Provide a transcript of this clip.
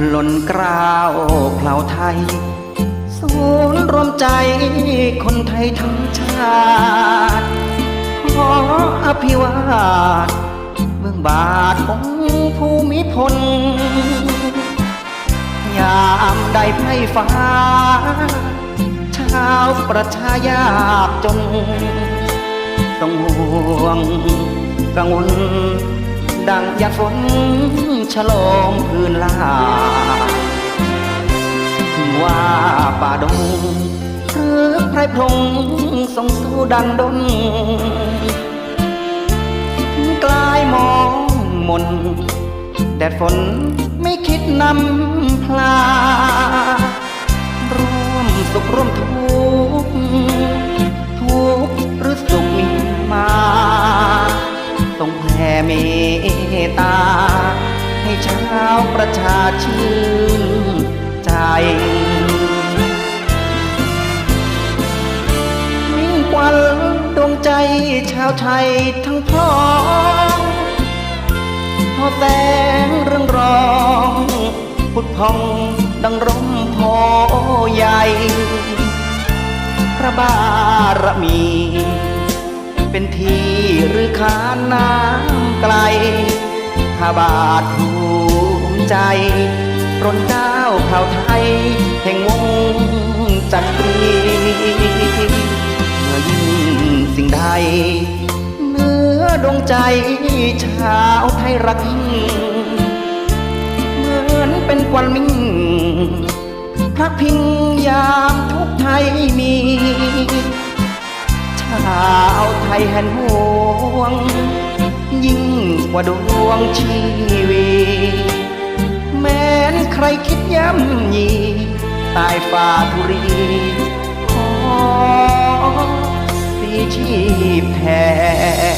กล้าวเผ่าไทย ศูนย์รวมใจคนไทยทั้งชาติ ขออภิวาทเมืองบาทของภูมิพล ยามใดไพ่ฟ้า ชาวประชายากจน ต้องห่วงกังวลดังยาฝน ฉลองพื้นลาว่าป่าดงหรือไพรพงส่งสู้ดังดนถึงกลายมองมนแดดฝนไม่คิดนำพลา ประชาชื่นใจ มิ่งควันดวงใจชาวไทยทั้งพ้องพอแสงเรื่องรองพุดพองดังร่มโพใหญ่พระบารมี เป็นที่หรือขานน้ำไกลข้าบาทภู ใจปรนเก้าวเผ่าไทย แห่งวงจักรีเมื่อยิ่งสิ่งใดเนื้อดวงใจชาวไทยรักยิ่งเหมือนเป็นควันมิ่งพระพิงยามทุกไทยมี ชาวไทยแห่นห่วง ยิ่งกว่าดวงชีวีแายฝ่าทุรีขอสีชีพแทน